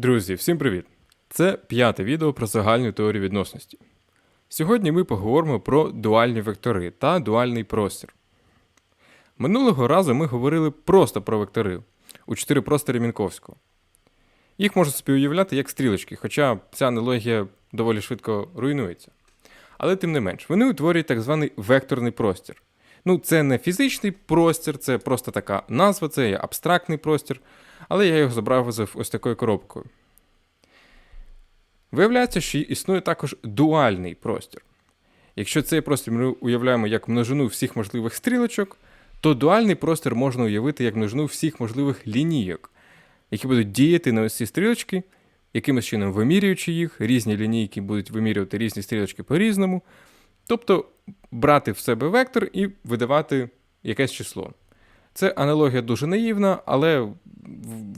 Друзі, всім привіт! Це п'яте відео про загальну теорію відносності. Сьогодні ми поговоримо про дуальні вектори та дуальний простір. Минулого разу ми говорили просто про вектори у чотири просторі Мінковського. Їх можна собі уявляти як стрілочки, хоча ця аналогія доволі швидко руйнується. Але тим не менш, вони утворюють так званий векторний простір. Ну, це не фізичний простір, це просто така назва, це є абстрактний простір, але я його зобразив ось такою коробкою. Виявляється, що існує також дуальний простір. Якщо цей простір ми уявляємо як множину всіх можливих стрілочок, то дуальний простір можна уявити як множину всіх можливих лінійок, які будуть діяти на ось ці стрілочки, якимось чином вимірюючи їх, різні лінійки будуть вимірювати різні стрілочки по-різному. Тобто брати в себе вектор і видавати якесь число. Це аналогія дуже наївна, але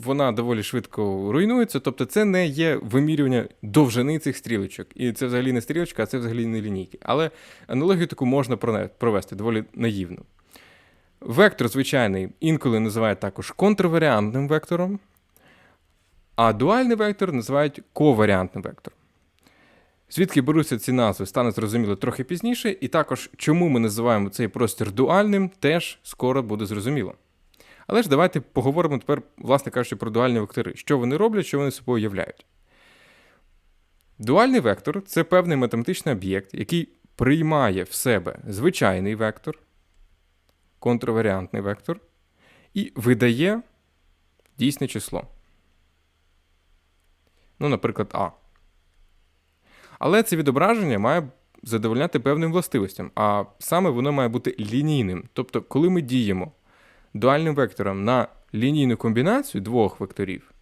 вона доволі швидко руйнується. Тобто, це не є вимірювання довжини цих стрілочок. І це взагалі не стрілочка, а це взагалі не лінійки. Але аналогію таку можна провести доволі наївно. Вектор, звичайний, інколи називають також контрваріантним вектором, а дуальний вектор називають коваріантним вектором. Звідки беруться ці назви, стане зрозуміло трохи пізніше, і також чому ми називаємо цей простір дуальним, теж скоро буде зрозуміло. Але ж давайте поговоримо тепер, власне кажучи, про дуальні вектори. Що вони роблять, що вони собою являють. Дуальний вектор це певний математичний об'єкт, який приймає в себе звичайний вектор, контроваріантний вектор, і видає дійсне число. Ну, наприклад, А. Але це відображення має задовольняти певним властивостям, а саме воно має бути лінійним. Тобто, коли ми діємо дуальним вектором на лінійну комбінацію двох векторів,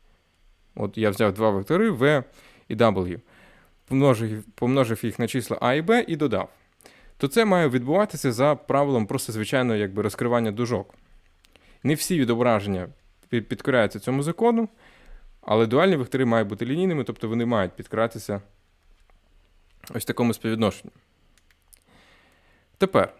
от я взяв два вектори V і W, помножив, помножив їх на числа А і Б і додав, то це має відбуватися за правилом просто звичайного якби, розкривання дужок. Не всі відображення підкоряються цьому закону, але дуальні вектори мають бути лінійними, тобто вони мають підкоратися ось такому співвідношенню. Тепер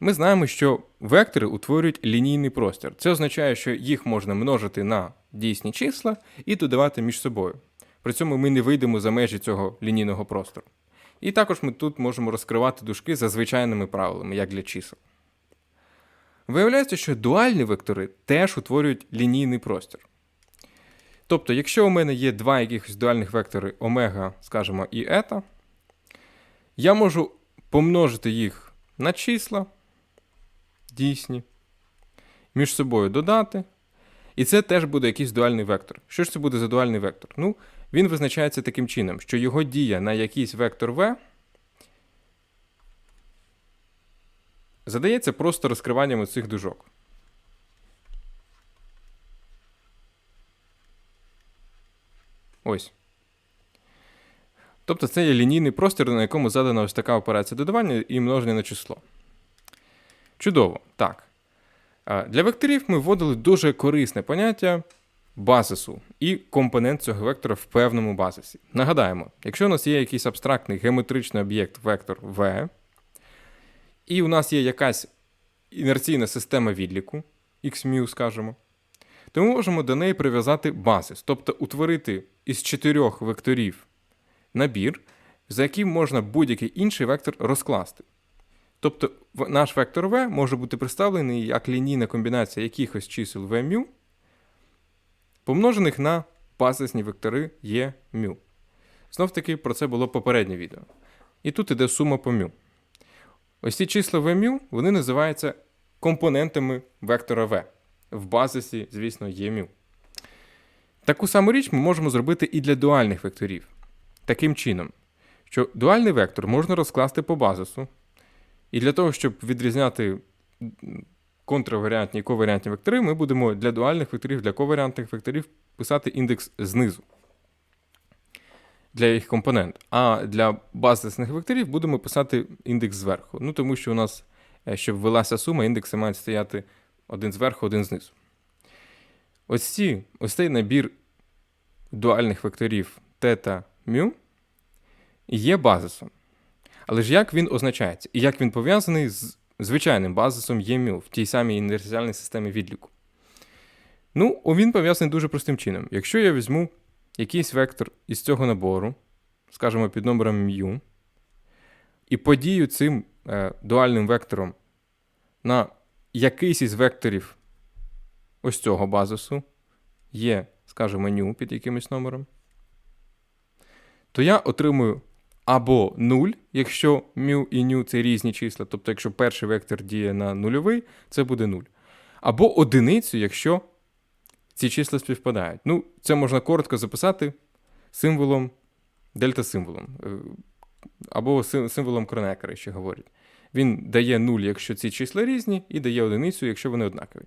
ми знаємо, що вектори утворюють лінійний простір. Це означає, що їх можна множити на дійсні числа і додавати між собою. При цьому ми не вийдемо за межі цього лінійного простору. І також ми тут можемо розкривати дужки за звичайними правилами, як для чисел. Виявляється, що дуальні вектори теж утворюють лінійний простір. Тобто, якщо у мене є два якихось дуальних вектори омега, скажімо, і ета, я можу помножити їх на числа дійсні, між собою додати. І це теж буде якийсь дуальний вектор. Що ж це буде за дуальний вектор? Ну, він визначається таким чином, що його дія на якийсь вектор v задається просто розкриванням цих дужок. Ось. Тобто це є лінійний простір, на якому задана ось така операція додавання і множення на число. Чудово. Так. Для векторів ми вводили дуже корисне поняття базису і компонент цього вектора в певному базисі. Нагадаємо, якщо у нас є якийсь абстрактний геометричний об'єкт вектор V, і у нас є якась інерційна система відліку, xμ, скажімо, то ми можемо до неї прив'язати базис, тобто утворити із чотирьох векторів набір, за яким можна будь-який інший вектор розкласти. Тобто наш вектор v може бути представлений як лінійна комбінація якихось чисел v мю, помножених на базисні вектори e мю. Знов таки про це було попереднє відео. І тут іде сума по мю. Ось ці числа v мю, вони називаються компонентами вектора v. В базисі, звісно, є мю. Таку саму річ ми можемо зробити і для дуальних векторів. Таким чином, що дуальний вектор можна розкласти по базису. І для того, щоб відрізняти контраваріантні і коваріантні вектори, ми будемо для дуальних векторів, для коваріантних векторів писати індекс знизу для їх компонент. А для базисних векторів будемо писати індекс зверху. Ну, Тому що у нас, е, щоб велася сума, індекси мають стояти один зверху, один знизу. Ось ці, ось цей набір дуальних векторів тета μ є базисом. Але ж як він означається? І як він пов'язаний з звичайним базисом ЄМЮ в тій самій інверсіальній системі відліку? Ну, він пов'язаний дуже простим чином. Якщо я візьму якийсь вектор із цього набору, скажімо, під номером μ, і подію цим е, дуальним вектором на якийсь із векторів ось цього базису, є, скажімо, ню під якимось номером, то я отримую або 0, якщо μ і ню це різні числа, тобто якщо перший вектор діє на нульовий, це буде 0. Або одиницю, якщо ці числа співпадають. Ну, це можна коротко записати символом дельта-символом. Е, Або символом Кронекера, ще говорять. Він дає 0, якщо ці числа різні, і дає одиницю, якщо вони однакові.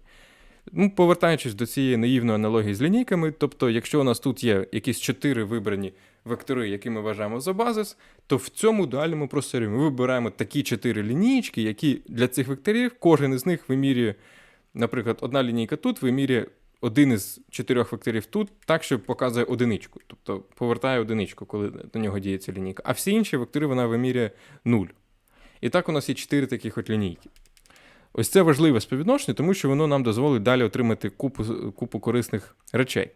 Ну, повертаючись до цієї наївної аналогії з лінійками, тобто, якщо у нас тут є якісь чотири вибрані вектори, які ми вважаємо за базис, то в цьому дуальному просторі ми вибираємо такі чотири лінійки, які для цих векторів кожен із них вимірює, наприклад, одна лінійка тут вимірює один із чотирьох векторів тут, так, що показує одиничку, тобто повертає одиничку, коли до нього діє ця лінійка. А всі інші вектори вона вимірює 0. І так у нас є чотири таких от лінійки. Ось це важливе співвідношення, тому що воно нам дозволить далі отримати купу, купу корисних речей.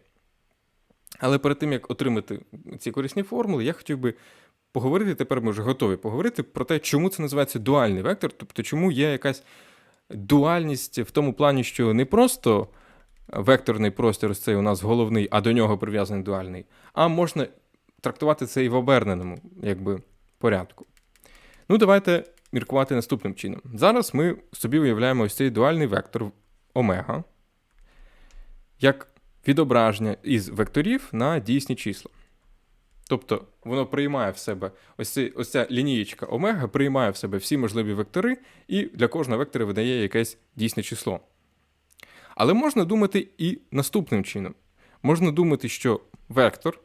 Але перед тим, як отримати ці корисні формули, я хотів би поговорити, тепер ми вже готові поговорити про те, чому це називається дуальний вектор, тобто чому є якась дуальність в тому плані, що не просто векторний простір цей у нас головний, а до нього прив'язаний дуальний, а можна трактувати це і в оберненому якби, порядку. Ну, давайте міркувати наступним чином. Зараз ми собі уявляємо ось цей дуальний вектор омега як відображення із векторів на дійсні числа. Тобто воно приймає в себе ось, ця лінієчка омега приймає в себе всі можливі вектори, і для кожного вектора видає якесь дійсне число. Але можна думати і наступним чином. Можна думати, що вектор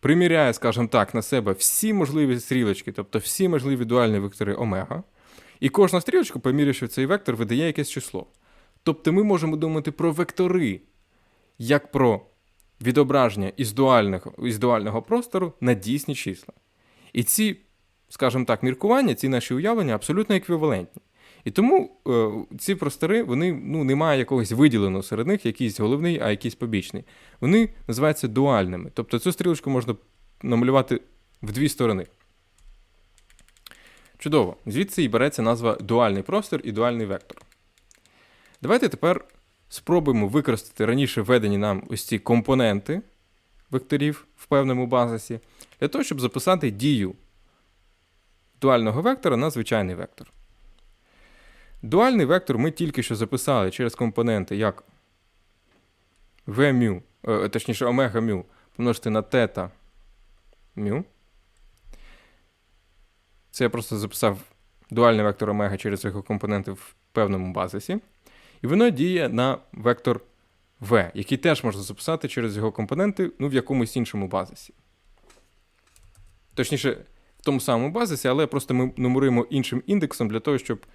приміряє, скажімо так, на себе всі можливі стрілочки, тобто всі можливі дуальні вектори омега, і кожна стрілочка, помірявши цей вектор, видає якесь число. Тобто ми можемо думати про вектори, як про відображення із дуального, із дуального простору на дійсні числа. І ці, скажімо так, міркування, ці наші уявлення абсолютно еквівалентні. І тому е, ці простори вони ну, немає якогось виділеного серед них, якийсь головний, а якийсь побічний. Вони називаються дуальними. Тобто цю стрілочку можна намалювати в дві сторони. Чудово. Звідси і береться назва дуальний простір і дуальний вектор. Давайте тепер спробуємо використати раніше введені нам ось ці компоненти векторів в певному базисі, для того, щоб записати дію дуального вектора на звичайний вектор. Дуальний вектор ми тільки що записали через компоненти як v е, точніше омега μ помножити на тета μ. Це я просто записав дуальний вектор омега через його компоненти в певному базисі. І воно діє на вектор v, який теж можна записати через його компоненти ну, в якомусь іншому базисі. Точніше, в тому самому базисі, але просто ми нумеруємо іншим індексом для того, щоб.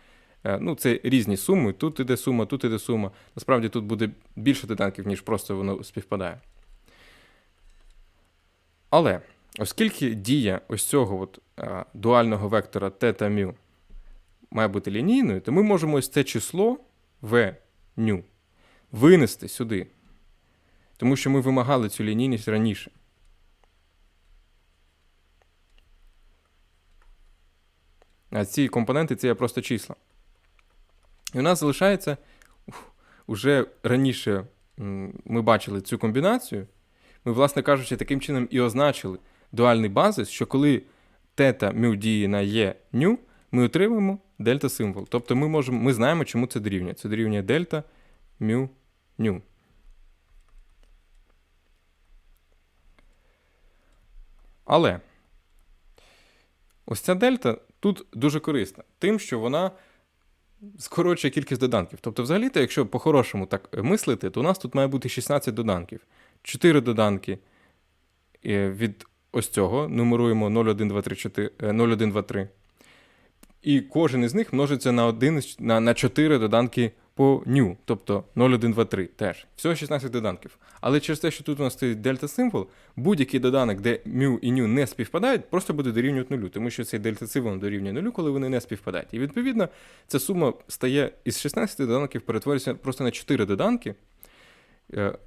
Е, ну, це різні суми. Тут іде сума, тут іде сума. Насправді тут буде більше доданків, ніж просто воно співпадає. Але оскільки дія ось цього от, а, дуального вектора t та μ має бути лінійною, то ми можемо ось це число v ню винести сюди. Тому що ми вимагали цю лінійність раніше. А ці компоненти це є просто числа. І у нас залишається уже раніше ми бачили цю комбінацію. Ми, власне кажучи, таким чином і означили дуальний базис, що коли тета мю діє на є ню, ми отримаємо дельта символ. Тобто ми можемо, ми знаємо, чому це дорівнює. Це дорівнює дельта мю ню. Але ось ця дельта тут дуже корисна, тим, що вона скорочує кількість доданків. Тобто, взагалі-то, якщо по-хорошому так мислити, то у нас тут має бути 16 доданків. 4 доданки е, від ось цього. Нумеруємо 0, 1, 2, 3, 4, 0, 1, 2, 3 І кожен із них множиться на 1, на, на 4 доданки по ню, тобто 0, 1, 2, 3 теж. Всього 16 доданків. Але через те, що тут у нас стоїть дельта-символ, будь-який доданок, де мю і ню не співпадають, просто буде дорівнювати нулю, тому що цей дельта-символ дорівнює нулю, коли вони не співпадають. І відповідно ця сума стає із 16 доданків, перетворюється просто на 4 доданки. Е,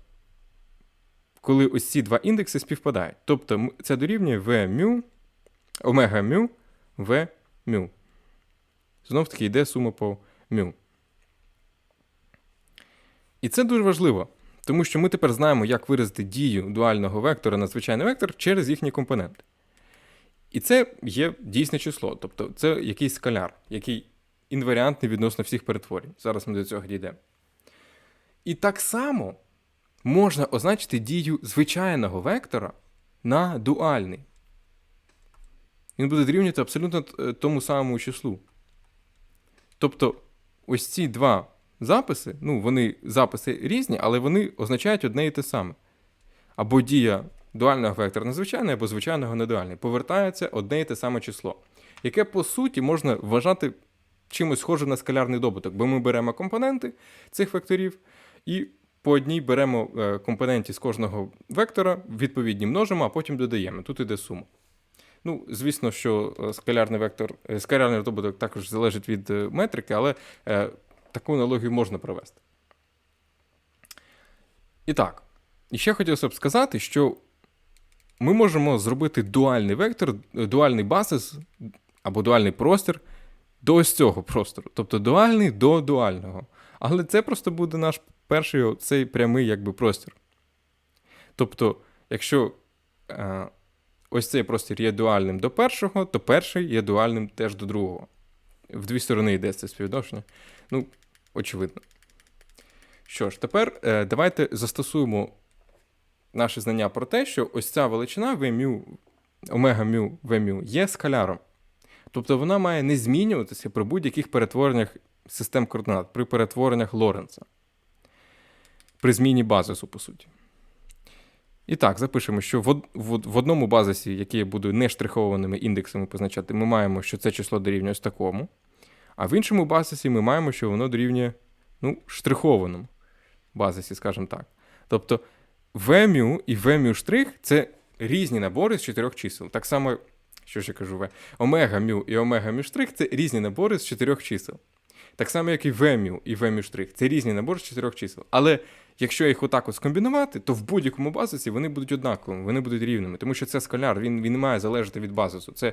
коли ось ці два індекси співпадають. Тобто м- це дорівнює v μ, омега μ, v μ. Знов таки йде сума по μ. І це дуже важливо, тому що ми тепер знаємо, як виразити дію дуального вектора на звичайний вектор через їхні компоненти. І це є дійсне число, тобто це якийсь скаляр, який інваріантний відносно всіх перетворень. Зараз ми до цього дійдемо. І так само можна означити дію звичайного вектора на дуальний. Він буде дорівнювати абсолютно тому самому числу. Тобто, ось ці два записи, ну, вони записи різні, але вони означають одне і те саме. Або дія дуального вектора надзвичайний, або звичайного на дуальний. Повертається одне і те саме число, яке, по суті, можна вважати чимось схожим на скалярний добуток, бо ми беремо компоненти цих векторів і по одній беремо е, компоненті з кожного вектора, відповідні множимо, а потім додаємо. Тут іде сума. Ну, звісно, що е, скалярний вектор, е, скалярний добуток також залежить від е, метрики, але таку аналогію можна провести. І так, і ще хотілося б сказати, що ми можемо зробити дуальний вектор, дуальний базис або дуальний простір до ось цього простору. Тобто дуальний до дуального. Але це просто буде наш перший цей прямий якби простір. Тобто, якщо ось цей простір є дуальним до першого, то перший є дуальним теж до другого. В дві сторони йде це співвідношення. Ну, очевидно. Що ж, тепер е, давайте застосуємо наше знання про те, що ось ця величина v омега μ v є скаляром. Тобто вона має не змінюватися при будь-яких перетвореннях систем координат, при перетвореннях Лоренца. При зміні базису, по суті. І так, запишемо, що в, в, в одному базисі, який я буду не штрихованими індексами позначати, ми маємо, що це число дорівнює ось такому. А в іншому базисі ми маємо, що воно дорівнює ну, штрихованому базисі, скажімо так. Тобто vmu і vmu штрих це різні набори з чотирьох чисел. Так само, що ж я кажу, омега мю і омега мю штрих це різні набори з чотирьох чисел. Так само, як і vmu і vmu штрих це різні набори з чотирьох чисел. Але якщо їх отак от скомбінувати, то в будь-якому базисі вони будуть однаковими, вони будуть рівними, тому що це скаляр, він, він має залежати від базису. Це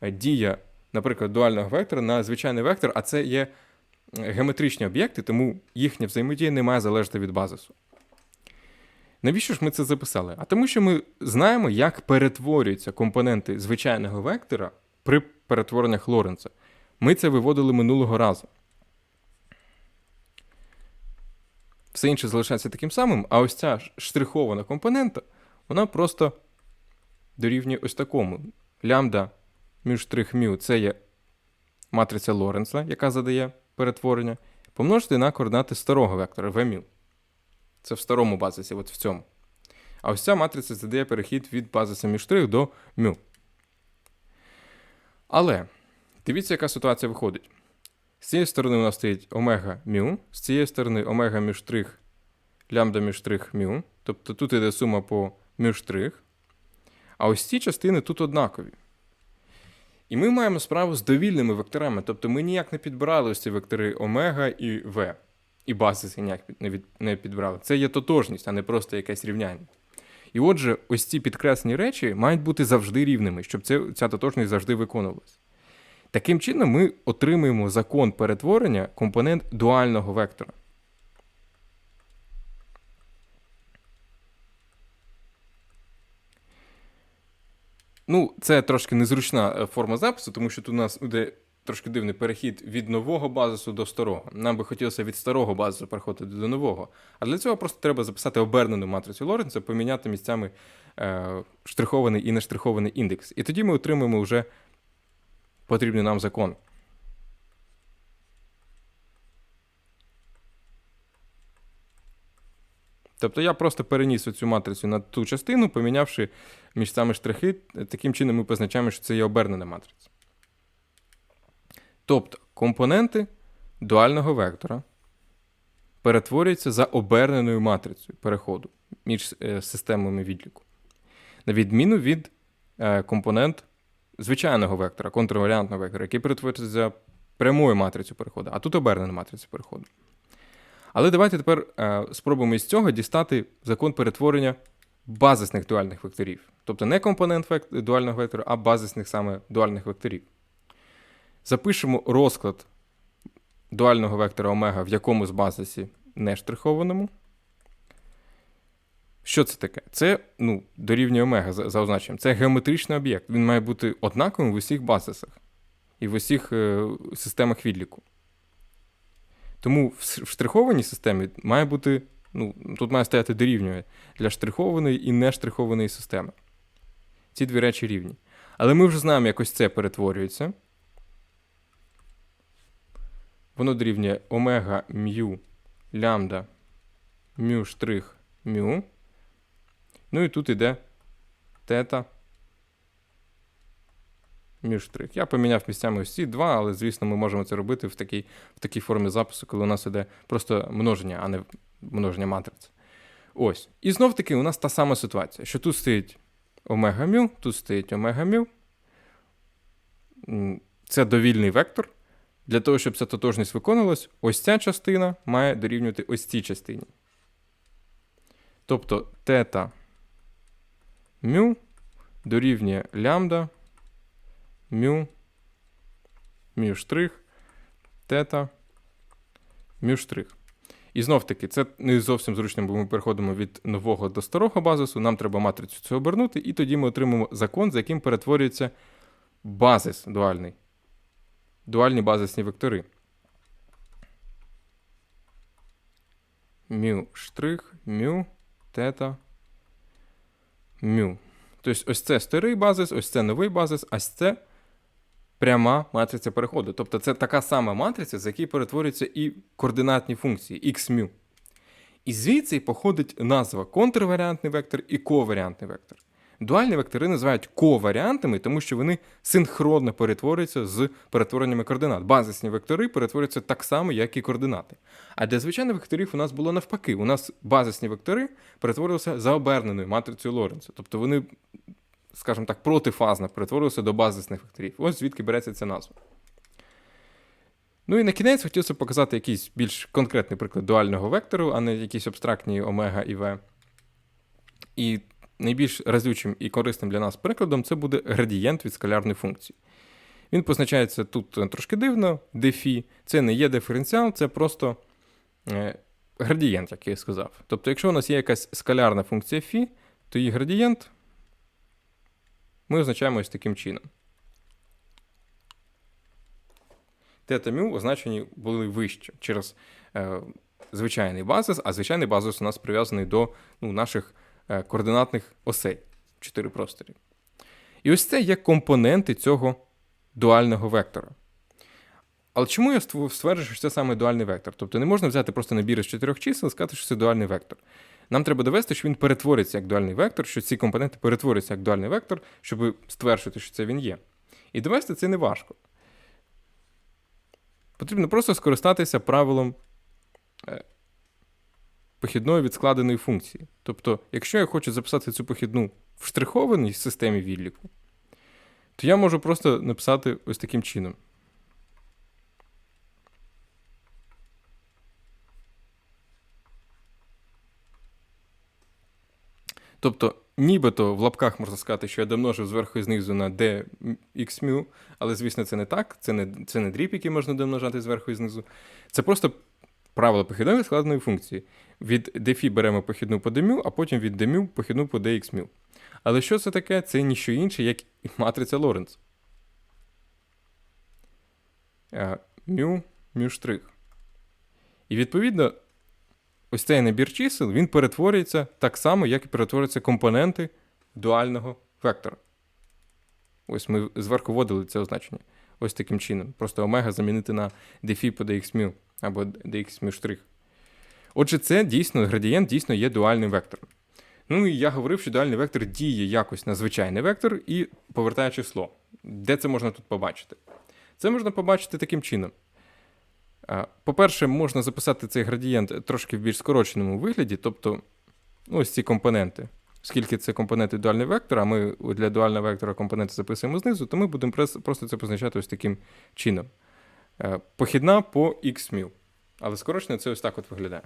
е, дія, наприклад, дуального вектора на звичайний вектор, а це є е, геометричні об'єкти, тому їхня взаємодія не має залежати від базису. Навіщо ж ми це записали? А тому, що ми знаємо, як перетворюються компоненти звичайного вектора при перетвореннях Лоренца. Ми це виводили минулого разу. Все інше залишається таким самим, а ось ця штрихована компонента, вона просто дорівнює ось такому. Лямбда між штрих мю це є матриця Лоренца, яка задає перетворення, помножити на координати старого вектора v Це в старому базисі, от в цьому. А ось ця матриця задає перехід від базиса між штрих до мю. Але дивіться, яка ситуація виходить. З цієї сторони у нас стоїть омега мю, з цієї сторони омега між штрих, лямбда між штрих мю. Тобто тут йде сума по між штрих. А ось ці частини тут однакові. І ми маємо справу з довільними векторами. Тобто ми ніяк не підбирали ось ці вектори омега і в. І базиси ніяк не, підбирали. Це є тотожність, а не просто якесь рівняння. І отже, ось ці підкреслені речі мають бути завжди рівними, щоб ця тотожність завжди виконувалась. Таким чином, ми отримуємо закон перетворення компонент дуального вектора. Ну, це трошки незручна е, форма запису, тому що тут у нас буде трошки дивний перехід від нового базису до старого. Нам би хотілося від старого базису переходити до нового. А для цього просто треба записати обернену матрицю Лоренца, поміняти місцями е, штрихований і нештрихований індекс. І тоді ми отримаємо вже потрібний нам закон. Тобто я просто переніс цю матрицю на ту частину, помінявши місцями штрихи, таким чином ми позначаємо, що це є обернена матриця. Тобто компоненти дуального вектора перетворюються за оберненою матрицею переходу між е, системами відліку. На відміну від е, компонент звичайного вектора, контрваріантного вектора, який перетворюється прямою матрицею переходу, а тут обернена матриця переходу. Але давайте тепер е, спробуємо із цього дістати закон перетворення базисних дуальних векторів. Тобто не компонент дуального вектора, а базисних саме дуальних векторів. Запишемо розклад дуального вектора омега в якомусь базисі не штрихованому. Що це таке? Це ну, дорівнює омега за, за означенням. Це геометричний об'єкт. Він має бути однаковим в усіх базисах і в усіх е, системах відліку. Тому в штрихованій системі має бути, ну, тут має стояти дорівнює для штрихованої і нештрихованої системи. Ці дві речі рівні. Але ми вже знаємо, як ось це перетворюється. Воно дорівнює омега м'ю лямбда мю штрих мю. Ну і тут іде тета мю штрих. Я поміняв місцями ось ці два, але звісно, ми можемо це робити в такій, в такій формі запису, коли у нас іде просто множення, а не множення матриць. Ось. І знов таки у нас та сама ситуація, що тут стоїть омега мю, тут стоїть омега мю. Це довільний вектор. Для того, щоб ця тотожність виконувалась, ось ця частина має дорівнювати ось цій частині. Тобто тета мю дорівнює лямбда мю мю штрих тета мю штрих. І знов таки, це не зовсім зручно, бо ми переходимо від нового до старого базису. Нам треба матрицю цю обернути, і тоді ми отримаємо закон, за яким перетворюється базис дуальний. Дуальні базисні вектори. Мю штрих, мю, тета, мю. Тобто ось це старий базис, ось це новий базис, а це пряма матриця переходу. Тобто це така сама матриця, з якій перетворюються і координатні функції xμю. І звідси походить назва контрваріантний вектор і коваріантний вектор. Дуальні вектори називають коваріантами, тому що вони синхронно перетворюються з перетвореннями координат. Базисні вектори перетворюються так само, як і координати. А для звичайних векторів у нас було навпаки. У нас базисні вектори перетворювалися за оберненою матрицею Лоренца. Тобто вони, скажімо так, протифазно перетворювалися до базисних векторів. Ось звідки береться ця назва. Ну і на кінець хотілося показати якийсь більш конкретний приклад дуального вектору, а не якісь абстрактні омега і В. І найбільш разючим і корисним для нас прикладом це буде градієнт від скалярної функції. Він позначається тут е, трошки дивно, дефі. Це не є диференціал, це просто е, градієнт, як я сказав. Тобто, якщо у нас є якась скалярна функція фі, то її градієнт ми означаємо ось таким чином. Тета мю означені були вище через е, звичайний базис, а звичайний базис у нас прив'язаний до ну, наших координатних осей чотири просторі. І ось це є компоненти цього дуального вектора. Але чому я стверджую, що це саме дуальний вектор? Тобто не можна взяти просто набір із чотирьох чисел і сказати, що це дуальний вектор. Нам треба довести, що він перетвориться як дуальний вектор, що ці компоненти перетворюються як дуальний вектор, щоб стверджувати, що це він є. І довести це не важко. Потрібно просто скористатися правилом е, похідної від складеної функції. Тобто, якщо я хочу записати цю похідну в штрихованій системі відліку, то я можу просто написати ось таким чином. Тобто, нібито в лапках можна сказати, що я домножив зверху і знизу на dxμю, але, звісно, це не так. Це не, це не дріб, який можна домножати зверху і знизу. Це просто правило похідної складної функції. Від дефі беремо похідну по демю, а потім від демю похідну по dxμ. Але що це таке? Це ніщо інше, як матриця Лоренц. Мю, мю штрих. І відповідно, ось цей набір чисел він перетворюється так само, як і перетворюються компоненти дуального вектора. Ось ми зверху вводили це означення. Ось таким чином. Просто омега замінити на дефі по dxμ або штрих. Отже, це дійсно градієнт дійсно є дуальним вектором. Ну і я говорив, що дуальний вектор діє якось на звичайний вектор і повертає число. Де це можна тут побачити? Це можна побачити таким чином. По-перше, можна записати цей градієнт трошки в більш скороченому вигляді, тобто ну, ось ці компоненти. Оскільки це компоненти дуального вектора, а ми для дуального вектора компоненти записуємо знизу, то ми будемо просто це позначати ось таким чином. Е, Похідна по xμю. Але скорочено це ось так от виглядає.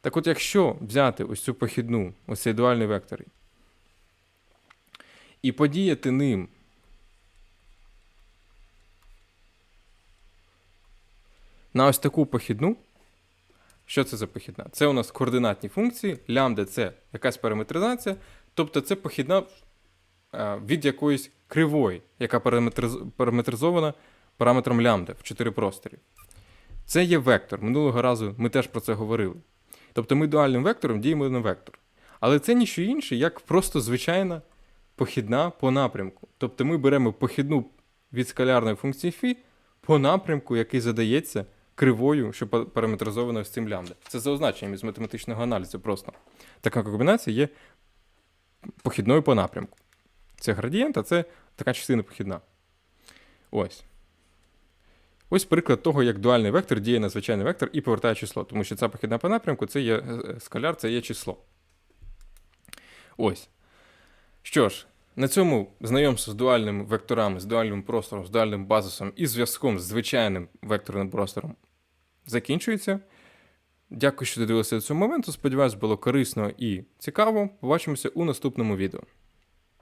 Так от, якщо взяти ось цю похідну, ось цей дуальний вектор, і подіяти ним на ось таку похідну, що це за похідна? Це у нас координатні функції, лямбда це якась параметризація, тобто це похідна е, від якоїсь кривої, яка параметриз- параметризована параметром лямбда в чотири просторі. Це є вектор. Минулого разу ми теж про це говорили. Тобто ми дуальним вектором діємо на вектор. Але це ніщо інше, як просто звичайна похідна по напрямку. Тобто ми беремо похідну від скалярної функції фі по напрямку, який задається кривою, що па- параметризовано з цим лямбда. Це за означенням із математичного аналізу просто. Така комбінація є похідною по напрямку. Це градієнт, а це така частина похідна. Ось. Ось приклад того, як дуальний вектор діє на звичайний вектор і повертає число, тому що ця похідна по напрямку це є е, скаляр, це є число. Ось. Що ж, на цьому знайомство з дуальними векторами, з дуальним простором, з дуальним базисом і зв'язком з звичайним векторним простором закінчується. Дякую, що додивилися до цього моменту. Сподіваюсь, було корисно і цікаво. Побачимося у наступному відео.